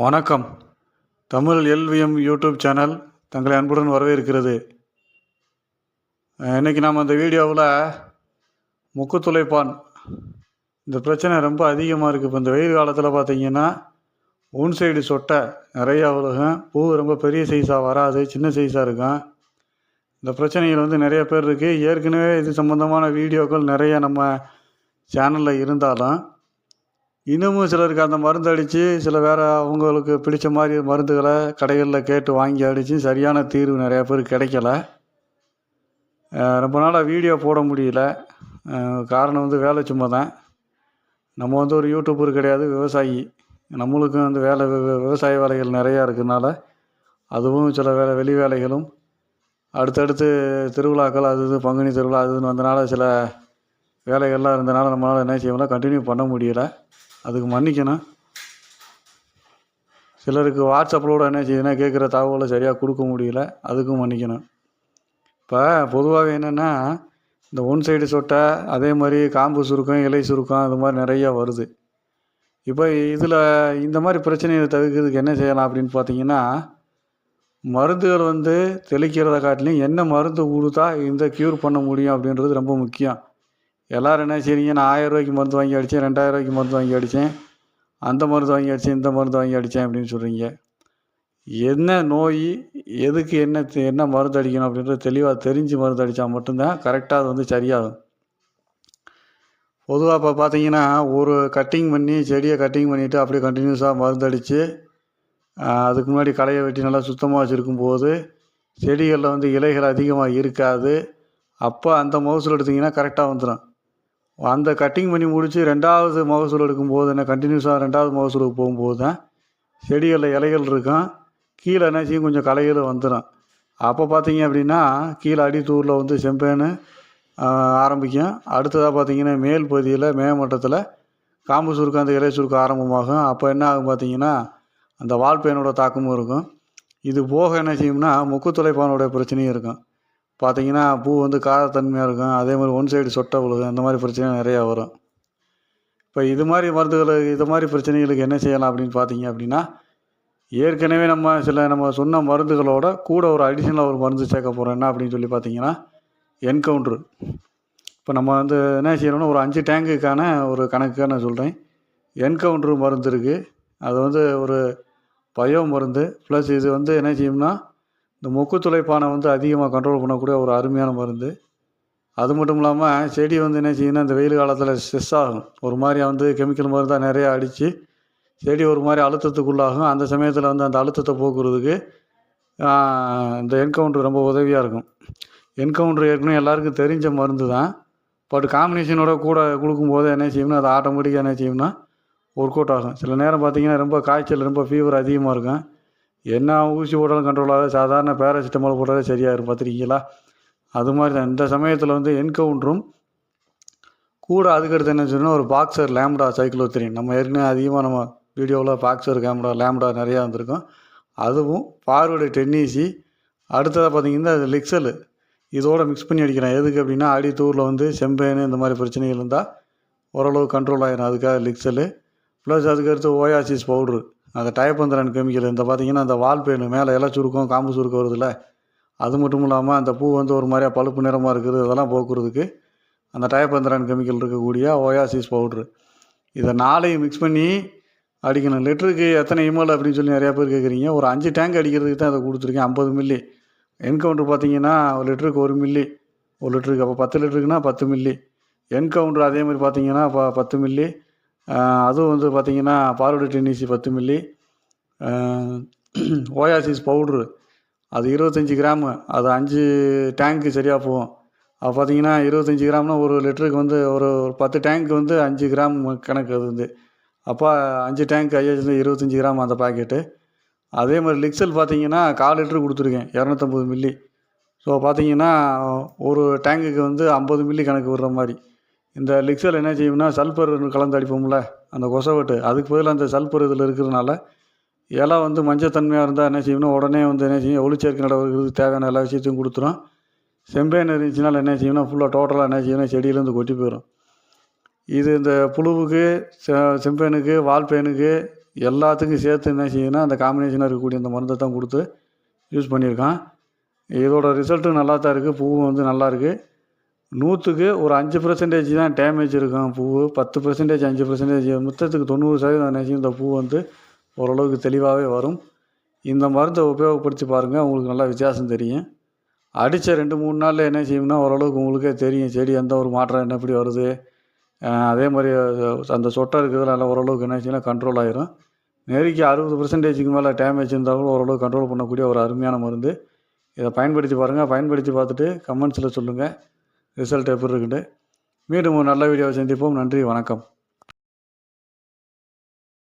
வணக்கம். Tamil LVM YouTube channel தங்களை அன்புடன் வரவேற்கிறது. இன்றைக்கி இன்னைக்கு நாம் அந்த வீடியோவில் முக்குத்துளைப்பான். இந்த பிரச்சனை ரொம்ப அதிகமாக இருக்குது இப்போ இந்த வெயில் காலத்தில் பார்த்தீங்கன்னா ஒன் சைடு சொட்டை நிறையா உலகம் பூ ரொம்ப பெரிய சைஸாக வராது சின்ன சைஸாக இருக்கும். இந்த பிரச்சனைகள் வந்து நிறைய பேர் இருக்குது ஏற்கனவே இது சம்மந்தமான வீடியோக்கள் நிறைய நம்ம சேனலில் இருந்தாலும் இன்னமும் சிலருக்கு அந்த மருந்து அடித்து சில வேறு அவங்களுக்கு பிடிச்ச மாதிரி மருந்துகளை கடைகளில் கேட்டு வாங்கி அடித்து சரியான தீர்வு நிறையா பேருக்கு கிடைக்கல. ரொம்ப நாளாக வீடியோ போட முடியல. காரணம் வந்து வேலை சும்மா தான் நம்ம வந்து ஒரு யூடியூபர் கிடையாது விவசாயி. நம்மளுக்கும் வந்து வேலை வி- விவசாய வேலைகள் நிறையா இருக்கிறதுனால அதுவும் சில வேலை வெளி வேலைகளும். அடுத்தடுத்து திருவிழாக்கள் அது இது பங்குனி திருவிழா அது இதுன்னு வந்தனால சில வேலைகள்லாம் இருந்தனால நம்மளால் என்ன செய்யல கண்டினியூ பண்ண முடியல. அதுக்கு மன்னிக்கணும். சிலருக்கு வாட்ஸ்அப்பில் என்ன செய்யுதுன்னா கேட்குற தகவலை சரியாக கொடுக்க முடியல அதுக்கும் மன்னிக்கணும். இப்போ பொதுவாக என்னென்னா இந்த ஒன் சைடு சொட்டை அதே மாதிரி காம்பு சுருக்கம் இலை சுருக்கம் அது மாதிரி நிறையா வருது. இப்போ இதில் இந்த மாதிரி பிரச்சனையை தவிர்க்கிறதுக்கு என்ன செய்யலாம் அப்படின்னு பார்த்தீங்கன்னா மருந்துகள் வந்து தெளிக்கிறத காட்டிலையும் என்ன மருந்து கொடுத்தா இந்த க்யூர் பண்ண முடியும் அப்படின்றது ரொம்ப முக்கியம். எல்லோரும் என்ன செய்றீங்க? நான் ஆயிரம் ரூபாய்க்கு மருந்து வாங்கி அடித்தேன் ரெண்டாயிரம் ரூபாய்க்கு மருந்து வாங்கி அடித்தேன் அந்த மருந்து வாங்கி அடித்தேன் இந்த மருந்து வாங்கி அடித்தேன் அப்படின்னு சொல்கிறீங்க என்ன நோய் எதுக்கு என்ன தெ- என்ன மருந்து அடிக்கணும் அப்படின்றது தெளிவாக தெரிஞ்சு மருந்து அடித்தா மட்டும்தான் கரெக்டாக அது வந்து சரியாகும். பொதுவாக இப்போ பார்த்தீங்கன்னா ஒரு கட்டிங் பண்ணி செடியை கட்டிங் பண்ணிவிட்டு அப்படியே கண்டினியூஸாக மருந்து அடித்து அதுக்கு முன்னாடி களையை வெட்டி நல்லா சுத்தமாக வச்சுருக்கும் போது செடிகளில் வந்து இலைகள் அதிகமாக இருக்காது. அப்போ அந்த மகசூல் எடுத்திங்கன்னா கரெக்டாக வந்துடும் அந்த கட்டிங் பண்ணி முடித்து ரெண்டாவது மகசூல் எடுக்கும்போது என்ன கண்டினியூஸாக ரெண்டாவது மகசூலுக்கு போகும்போது தான் செடிகளில் இலைகள் இருக்கும். கீழே என்ன செய்யும்? கொஞ்சம் களைகள் வந்துடும் அப்போ பார்த்தீங்க அப்படின்னா கீழே அடித்தூரில் வந்து செம்பேனு ஆரம்பிக்கும். அடுத்ததாக பார்த்தீங்கன்னா மேல் பகுதியில் மேமட்டத்தில் காம்பு சுருக்கம் அந்த இலை சுருக்கம் ஆரம்பமாகும். அப்போ என்ன ஆகும் பார்த்தீங்கன்னா அந்த வால்பேனோட தாக்கமும் இருக்கும். இது போக என்ன செய்யும்னா முக்குத்துளைப்பானோட பிரச்சனையும் இருக்கும். பார்த்தீங்கன்னா பூ வந்து காரத்தன்மையாக இருக்கும். அதே மாதிரி ஒன் சைடு சொட்டை விழுகும். அந்த மாதிரி பிரச்சனை நிறையா வரும். இப்போ இது மாதிரி மருந்துகளுக்கு இது மாதிரி பிரச்சனைகளுக்கு என்ன செய்யலாம் அப்படின்னு பார்த்தீங்க அப்படின்னா ஏற்கனவே நம்ம சில நம்ம சொன்ன மருந்துகளோட கூட ஒரு அடிஷ்னலாக ஒரு மருந்து சேர்க்க போகிறோம் என்ன அப்படின்னு சொல்லி பார்த்தீங்கன்னா என்கவுண்ட்ரு இப்போ நம்ம வந்து என்ன செய்யணும்னா ஒரு அஞ்சு டேங்குக்கான ஒரு கணக்குக்காக நான் சொல்கிறேன் என்கவுண்ட்ரு மருந்து இருக்குது அது வந்து ஒரு பயோ மருந்து. ப்ளஸ் இது வந்து என்ன செய்யும்னா இந்த மொக்கு துளைப்பானை வந்து அதிகமாக கண்ட்ரோல் பண்ணக்கூடிய ஒரு அருமையான மருந்து. அது மட்டும் இல்லாமல் செடி வந்து என்ன செய்யணும்னா இந்த வெயில் காலத்தில் ஸ்ட்ரெஸ் ஆகும். ஒரு மாதிரி வந்து கெமிக்கல் மருந்தாக நிறையா அடித்து செடி ஒரு மாதிரி அழுத்தத்துக்குள்ளாகும். அந்த சமயத்தில் வந்து அந்த அழுத்தத்தை போக்குறதுக்கு இந்த என்கவுண்ட்ரு ரொம்ப உதவியாக இருக்கும். என்கவுண்ட்ரு ஏற்கனவே எல்லாருக்கும் தெரிஞ்ச மருந்து தான். பட் காம்பினேஷனோட கூட கொடுக்கும்போது என்ன செய்யணும்னா அது ஆட்டோமேட்டிக்காக என்ன செய்யும்னா ஒர்க் அவுட் ஆகும். சில நேரம் பார்த்தீங்கன்னா ரொம்ப காய்ச்சல் ரொம்ப ஃபீவர் அதிகமாக இருக்கும். என்ன ஊசி போட்டாலும் கண்ட்ரோல் ஆகாது. சாதாரண பேராசிட்டமால் போட்டாலே சரியாயிரும் பார்த்துருக்கீங்களா? அது மாதிரி தான். இந்த சமயத்தில் வந்து என்கவுண்டரும் கூட அதுக்கடுத்து என்ன சொன்னால் ஒரு பாக்ஸர் லேம்டா சைக்ளோத்திரின் நம்ம ஏற்கனவே அதிகமாக நம்ம வீடியோவில் பாக்ஸர் கேமரா லேம்டா நிறையா வந்திருக்கும். அதுவும் பார்வர்டு டென்னிசி அடுத்ததாக பார்த்தீங்கன்னா அது லிக்சல் இதோட மிக்ஸ் பண்ணி அடிக்கிறேன். எதுக்கு அப்படின்னா அடித்தூரில் வந்து செம்பேனு இந்த மாதிரி பிரச்சனைகள் இருந்தால் ஓரளவு கண்ட்ரோல் ஆகிடும் அதுக்காக லிக்சலு ப்ளஸ் அதுக்கடுத்து ஓயாசிஸ் பவுட்ரு அந்த டயப்பந்திரன் கெமிக்கல் இந்த பார்த்தீங்கன்னா அந்த வால் பெயின் மேலே இலை சுருக்கம் காம்பு சுருக்கம் வருதுல்ல அது மட்டும் இல்லாமல் அந்த பூ வந்து ஒரு மாதிரியா பழுப்பு நிறமாக இருக்குது அதெல்லாம் போக்குறதுக்கு அந்த டயப்பந்திரன் கெமிக்கல் இருக்கக்கூடிய ஓயாசிஸ் பவுட்ரு இதை நாளையும் மிக்ஸ் பண்ணி அடிக்கணும். லிட்டருக்கு எத்தனை இமல் அப்படின்னு சொல்லி நிறையா பேர் கேட்குறீங்க ஒரு அஞ்சு டேங்க் அடிக்கிறதுக்கு தான் அதை கொடுத்துருக்கேன். ஐம்பது மில்லி என்கவுண்டர் பார்த்தீங்கன்னா ஒரு லிட்டருக்கு ஒரு மில்லி ஒரு லிட்டருக்கு அப்போ பத்து லிட்டருக்குன்னா பத்து மில்லி என்கவுண்டர் அதே மாதிரி பார்த்தீங்கன்னா ப பத்து மில்லி அதுவும் வந்து பார்த்திங்கன்னா பார்வடி டென்னிசி பத்து மில்லி ஓயாசிஸ் பவுட்ரு அது இருபத்தஞ்சி கிராமு அது அஞ்சு டேங்க்கு சரியாக போகும். அது பார்த்தீங்கன்னா இருபத்தஞ்சி கிராம்னா ஒரு லிட்டருக்கு வந்து ஒரு ஒரு பத்து டேங்க் வந்து அஞ்சு கிராம் கணக்கு அது வந்து. அப்போ அஞ்சு டேங்க் ஐயாச்சு இருபத்தஞ்சி கிராம் அந்த பாக்கெட்டு அதே மாதிரி லிக்ஸல் பார்த்தீங்கன்னா கால் லிட்டரு கொடுத்துருக்கேன் இரநூத்தம்பது மில்லி. ஸோ பார்த்தீங்கன்னா ஒரு டேங்குக்கு வந்து ஐம்பது மில்லி கணக்கு விடுற மாதிரி. இந்த லிக்ஸில் என்ன செய்யும்னா சல்பர் கலந்து அடிப்போம்ல அந்த கொசவட்டு அதுக்கு பதிலாக அந்த சல்பர் இதில் இருக்கிறதுனால இலை வந்து மஞ்சத்தன்மையாக இருந்தால் என்ன செய்யணும் உடனே வந்து என்ன செய்யும் ஒளிச்சேர்க்கை நடவடிக்கைகளுக்கு தேவையான எல்லா விஷயத்தையும் கொடுத்துரும். செம்பேன் இருந்துச்சுனால என்ன செய்யணும் ஃபுல்லாக டோட்டலாக என்ன செய்யணும் செடியிலேருந்து கொட்டி போயிடும் இது இந்த புழுவுக்கு செம்பேனுக்கு வால்பேனுக்கு எல்லாத்துக்கும் சேர்த்து என்ன செய்யணும்னா அந்த காம்பினேஷனாக இருக்கக்கூடிய அந்த மருந்தை தான் கொடுத்து யூஸ் பண்ணியிருக்கான். இதோட ரிசல்ட்டும் நல்லா தான் இருக்குது பூவும் வந்து நல்லா இருக்குது நூற்றுக்கு ஒரு அஞ்சு பர்சன்டேஜ் தான் டேமேஜ் இருக்கும் பூ. பத்து பர்சன்டேஜ் அஞ்சு பர்சன்டேஜ் மொத்தத்துக்கு தொண்ணூறு சதவீதம் என்ன இந்த பூ வந்து ஓரளவுக்கு தெளிவாகவே வரும். இந்த மருந்தை உபயோகப்படுத்தி பாருங்கள் உங்களுக்கு நல்லா வித்தியாசம் தெரியும். அடித்த ரெண்டு மூணு நாளில் என்ன செய்யும்னா ஓரளவுக்கு உங்களுக்கே தெரியும் செடி எந்த ஒரு மாற்றம் என்ன எப்படி வருது. அதே மாதிரி அந்த சொட்டை இருக்கிறதுல நல்லா ஓரளவுக்கு என்ன செய்யலாம் கண்ட்ரோல் ஆயிரும். நெருக்கி அறுபது பர்சன்டேஜுக்கு மேலே டேமேஜ் இருந்தால் கூட ஓரளவுக்கு கண்ட்ரோல் பண்ணக்கூடிய ஒரு அருமையான மருந்து. இதை பயன்படுத்தி பாருங்கள் பயன்படுத்தி பார்த்துட்டு கமெண்ட்ஸில் சொல்லுங்கள் ரிசல்ட் எப்படி இருக்குன்னு மீண்டும் ஒரு நல்ல வீடியோவை சந்திப்போம். நன்றி வணக்கம்.